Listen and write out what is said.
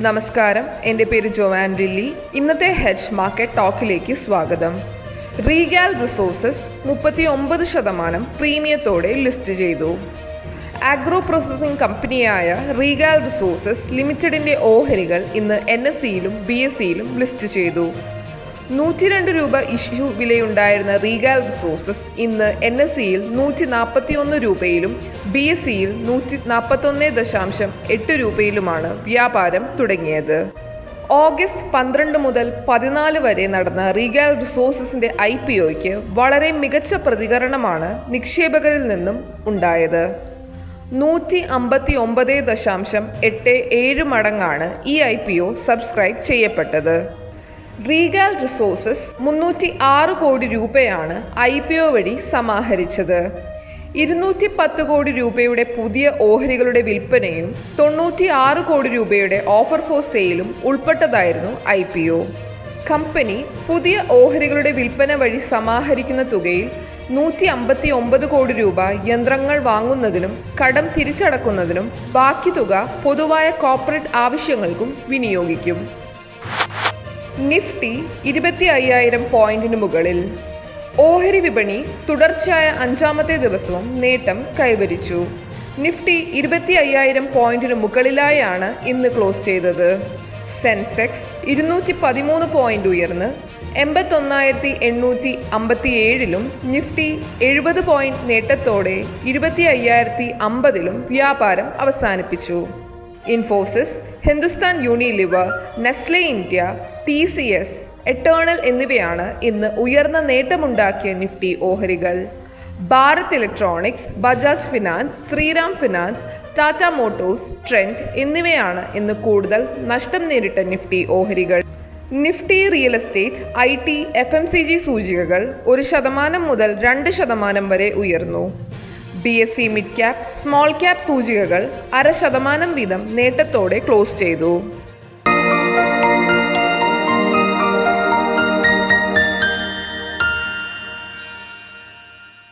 നമസ്കാരം. എന്റെ പേര് ജോവാൻ ലില്ലി. ഇന്നത്തെ ഹെഡ്ജ് മാർക്കറ്റ് ടോക്കിലേക്ക് സ്വാഗതം. റീഗാൽ റിസോഴ്സസ് മുപ്പത്തി ഒമ്പത് ശതമാനം പ്രീമിയത്തോടെ ലിസ്റ്റ് ചെയ്തു. ആഗ്രോ പ്രോസസ്സിംഗ് കമ്പനിയായ റീഗാൽ റിസോഴ്സസ് ലിമിറ്റഡിന്റെ ഓഹരികൾ ഇന്ന് എൻ എസ് സിയിലും ബി എസ് സിയിലും ലിസ്റ്റ് ചെയ്തു. നൂറ്റി രണ്ട് രൂപ ഇഷ്യൂ വിലയുണ്ടായിരുന്ന റീഗൽ റിസോഴ്സസ് ഇന്ന് എൻ എസ് സിയിൽ നൂറ്റി നാൽപ്പത്തി ഒന്ന് രൂപയിലും ബി എസ് സിയിൽ നൂറ്റി നാൽപ്പത്തൊന്ന് ദശാംശം എട്ട് രൂപയിലുമാണ് വ്യാപാരം തുടങ്ങിയത്. ഓഗസ്റ്റ് പന്ത്രണ്ട് മുതൽ പതിനാല് വരെ നടന്ന റീഗൽ റിസോഴ്സസിന്റെ ഐ പി ഒയ്ക്ക് വളരെ മികച്ച പ്രതികരണമാണ് നിക്ഷേപകരിൽ നിന്നും ഉണ്ടായത്. നൂറ്റി അമ്പത്തി ഒമ്പത് ദശാംശം എട്ട് ഏഴ് മടങ്ങാണ് ഈ ഐ പി ഒ സബ്സ്ക്രൈബ് ചെയ്യപ്പെട്ടത്. റീഗാൽ റിസോഴ്സസ് മുന്നൂറ്റി ആറ് കോടി രൂപയാണ് ഐ പി ഒ വഴി സമാഹരിച്ചത്. ഇരുന്നൂറ്റി പത്ത് കോടി രൂപയുടെ പുതിയ ഓഹരികളുടെ വിൽപ്പനയും തൊണ്ണൂറ്റി ആറ് കോടി രൂപയുടെ ഓഫർ ഫോർ സെയിലും ഉൾപ്പെട്ടതായിരുന്നു ഐ പി ഒ. കമ്പനി പുതിയ ഓഹരികളുടെ വിൽപ്പന വഴി സമാഹരിക്കുന്ന തുകയിൽ നൂറ്റി അമ്പത്തി ഒമ്പത് കോടി രൂപ യന്ത്രങ്ങൾ വാങ്ങുന്നതിനും കടം തിരിച്ചടക്കുന്നതിനും ബാക്കി തുക പൊതുവായ കോർപ്പറേറ്റ് ആവശ്യങ്ങൾക്കും വിനിയോഗിക്കും. നിഫ്റ്റി ഇരുപത്തി അയ്യായിരം പോയിന്റിന് മുകളിൽ. ഓഹരി വിപണി തുടർച്ചയായ അഞ്ചാമത്തെ ദിവസവും നേട്ടം കൈവരിച്ചു. നിഫ്റ്റി ഇരുപത്തി അയ്യായിരം പോയിന്റിന് മുകളിലായാണ് ഇന്ന് ക്ലോസ് ചെയ്തത്. സെൻസെക്സ് ഇരുന്നൂറ്റി പതിമൂന്ന് പോയിന്റ് ഉയർന്ന് എൺപത്തൊന്നായിരത്തി എണ്ണൂറ്റി അമ്പത്തി ഏഴിലും നിഫ്റ്റി എഴുപത് പോയിന്റ് നേട്ടത്തോടെ ഇരുപത്തി അയ്യായിരത്തി അമ്പതിലും വ്യാപാരം അവസാനിപ്പിച്ചു. Infosys Hindustan Unilever Nestle India T C S Eternal എന്നിവയാണ് ഇന്ന് ഉയർന്ന നേട്ടമുണ്ടാക്കിയ നിഫ്റ്റി ഓഹരികൾ. Bharat Electronics Bajaj Finance Shriram Finance Tata Motors Trent എന്നിവയാണ് ഇന്ന് കൂടുതൽ നഷ്ടം നേരിട്ട നിഫ്റ്റി ഓഹരികൾ. Nifty real estate I T F M C G സൂചികകൾ ഒരു ശതമാനം മുതൽ രണ്ട് ശതമാനം വരെ ഉയർന്നു. B S C mid cap small cap സൂചികകൾ അര ശതമാനം വീതം നേട്ടത്തോടെ ക്ലോസ് ചെയ്തു.